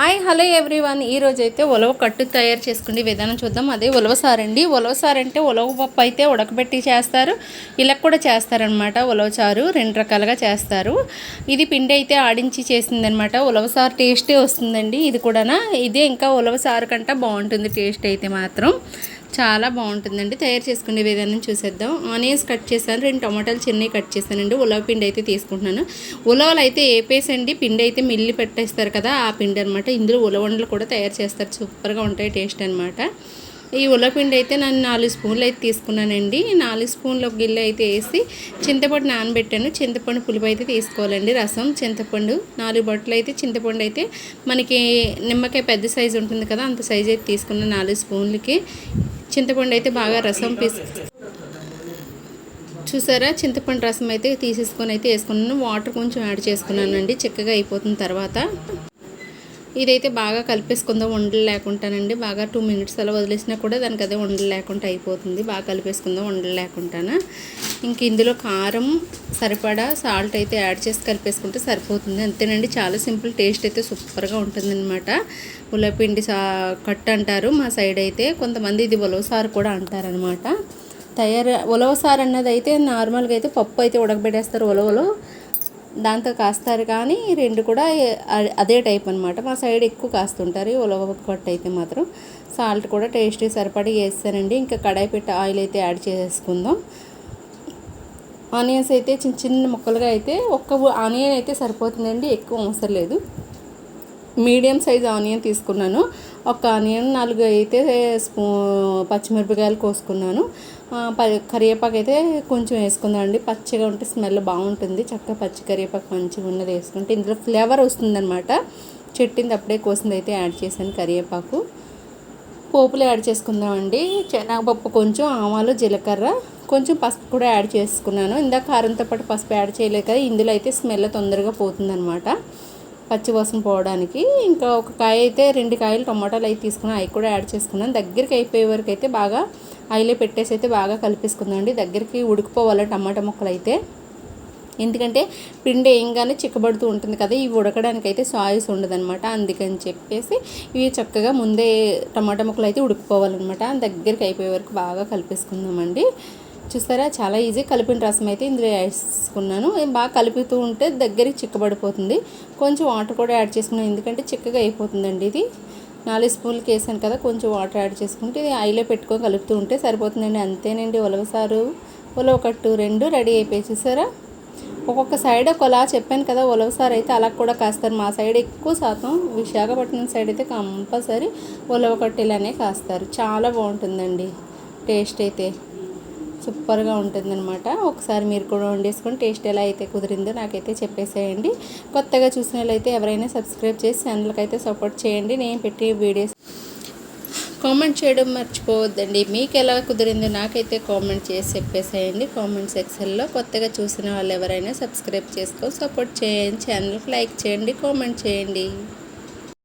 Hi hello everyone. ఈ అయితే ఉలవ కట్టు తయారు చేసుకునే విధానం చూద్దాం. అదే ఉలవ సారు అండి ఉలవ అంటే ఉలవ పప్పు అయితే ఉడకబెట్టి చేస్తారు. ఇలా కూడా చేస్తారనమాట. ఉలవ చారు రెండు రకాలుగా చేస్తారు. ఇది పిండి అయితే ఆడించి చేసిందనమాట. ఉలవ సారు టేస్టే వస్తుందండి. ఇది కూడా ఇదే ఇంకా ఉలవ సారు కంటే బాగుంటుంది టేస్ట్ అయితే మాత్రం. చాలా బాగుంటుందండి. తయారు చేసుకునే విధానం చూసేద్దాం. ఆనియన్స్ కట్ చేశాను రెండు టమాటాలు చిన్నవి కట్ చేశానండి. ఉలవ పిండి అయితే తీసుకుంటున్నాను. ఉలవలు అయితే ఏపేసండి పిండి అయితే మిల్లి పెట్టేస్తారు కదా ఆ పిండి అనమాట ఇందులో ఉలవండలు కూడా తయారు చేస్తారు. సూపర్గా ఉంటాయి టేస్ట్ అనమాట ఈ ఉలపిండి అయితే నేను నాలుగు స్పూన్లు అయితే తీసుకున్నానండి. నాలుగు స్పూన్లు ఒక గిన్నె అయితే వేసి చింతపండు నానబెట్టాను. చింతపండు పులుపు అయితే తీసుకోవాలండి రసం. చింతపండు నాలుగు బొట్టలు అయితే చింతపండు అయితే మనకి నిమ్మకాయ పెద్ద సైజు ఉంటుంది కదా అంత సైజు అయితే తీసుకున్నాను నాలుగు స్పూన్లకి. చింతపండు అయితే బాగా రసం పీసు చూసారా? చింతపండు రసం అయితే తీసేసుకొని అయితే వేసుకున్నాను. వాటర్ కొంచెం యాడ్ చేసుకున్నానండి. చిక్కగా అయిపోతుంది తర్వాత ఇదైతే బాగా కలిపేసుకుందాం. ఉండలు లేకుండానండి బాగా టూ మినిట్స్ అలా వదిలేసినా కూడా దానికి అదే ఉండలు లేకుండా అయిపోతుంది. బాగా కలిపేసుకుందాం. ఉండలు లేకుండానా. ఇంక ఇందులో కారం సరిపడా సాల్ట్ అయితే యాడ్ చేసి కలిపేసుకుంటే సరిపోతుంది. అంతేనండి చాలా సింపుల్ టేస్ట్ అయితే సూపర్గా ఉంటుంది అనమాట ఉల్లపిండి సా కట్ అంటారు మా సైడ్ అయితే. కొంతమంది ఇది ఉలవసారు కూడా అంటారనమాట తయారు ఉలవసారు అన్నది అయితే నార్మల్గా అయితే పప్పు అయితే ఉడకబెట్టేస్తారు ఉలవలో. దాంతో కాస్తారు కానీ రెండు కూడా అదే టైప్ అనమాట మా సైడ్ ఎక్కువ కాస్తుంటారు ఉలవ కట్ అయితే మాత్రం. సాల్ట్ కూడా టేస్ట్ సరిపడి వేస్తానండి ఇంకా కడాయి పెట్టి ఆయిల్ అయితే యాడ్ చేసుకుందాం. ఆనియన్స్ అయితే చిన్న చిన్న ముక్కలుగా అయితే ఒక్క ఆనియన్ అయితే సరిపోతుందండి ఎక్కువ అవసరం లేదు. మీడియం సైజ్ ఆనియన్ తీసుకున్నాను. ఒక ఆనియన్ నాలుగు అయితే స్పూ పచ్చిమిరపకాయలు కోసుకున్నాను. కరివేపాకు అయితే కొంచెం వేసుకుందామండి. పచ్చిగా ఉంటే స్మెల్ బాగుంటుంది. చక్కగా పచ్చి కరివేపాకు మంచిగా ఉన్నది వేసుకుంటే ఇందులో ఫ్లేవర్ వస్తుందన్నమాట. చెట్టింది అప్పుడే కోసింది అయితే యాడ్ చేశాను కరివేపాకు. పోపులు యాడ్ చేసుకుందామండి. శనగపప్పు కొంచెం ఆవాలు జీలకర్ర కొంచెం పసుపు కూడా యాడ్ చేసుకున్నాను. ఇందాక కారంతో పాటు పసుపు యాడ్ చేయలేదు కదా ఇందులో అయితే స్మెల్ తొందరగా పోతుందనమాట పచ్చివాసన పోవడానికి. ఇంకా ఒక కాయ అయితే రెండు కాయలు టమాటాలు అయితే తీసుకున్నాను అవి కూడా యాడ్ చేసుకున్నాను. దగ్గరికి అయిపోయే వరకు అయితే బాగా ఆయిలే పెట్టేసి అయితే బాగా కలిపేసుకుందామండి. దగ్గరికి ఉడికిపోవాలి టమాటా ముక్కలు అయితే ఎందుకంటే పిండి వేయంగానే చిక్కబడుతూ ఉంటుంది కదా ఇవి ఉడకడానికి అయితే సాయిస్ ఉండదనమాట అందుకని చెప్పేసి ఇవి చక్కగా ముందే టమాటా ముక్కలు అయితే ఉడికిపోవాలన్నమాట. దగ్గరికి అయిపోయే వరకు బాగా కలిపేసుకుందామండి. చూస్తారా? చాలా ఈజీ. కలిపిన రసం అయితే ఇందులో వేసుకున్నాను. బాగా కలుపుతూ ఉంటే దగ్గరికి చిక్కబడిపోతుంది. కొంచెం వాటర్ కూడా యాడ్ చేసుకున్నాను. ఎందుకంటే చిక్కగా అయిపోతుందండి ఇది. నాలుగు స్పూన్లు వేసాను కదా కొంచెం వాటర్ యాడ్ చేసుకుంటే ఇది ఐలో పెట్టుకొని కలుపుతూ ఉంటే సరిపోతుందండి. అంతేనండి. ఉలవసారు ఉలవకట్టు రెండు రెడీ అయిపోయి చూసారా? ఒక్కొక్క సైడ్ ఒకలా చెప్పాను కదా ఉలవసారి అయితే అలా కూడా కాస్తారు. మా సైడ్ ఎక్కువ శాతం విశాఖపట్నం సైడ్ అయితే కంపల్సరీ ఉలవకట్టెలనే కాస్తారు. చాలా బాగుంటుందండి. టేస్ట్ అయితే సూపర్గా ఉంటుందన్నమాట. ఒకసారి మీరు కూడా వండేసుకొని టేస్ట్ ఎలా అయితే కుదిరిందో నాకైతే చెప్పేసేయండి. కొత్తగా చూసిన వాళ్ళైతే ఎవరైనా సబ్స్క్రైబ్ చేసి ఛానల్కి అయితే సపోర్ట్ చేయండి. నేను పెట్టే వీడియోస్ కామెంట్ చేయడం మర్చిపోవద్దండి. మీకు ఎలా కుదిరిందో నాకైతే కామెంట్ చేసి చెప్పేసేయండి. కామెంట్ సెక్షన్లో కొత్తగా చూసిన వాళ్ళు ఎవరైనా సబ్స్క్రైబ్ చేసుకో సపోర్ట్ చేయండి. ఛానల్కి లైక్ చేయండి కామెంట్ చేయండి.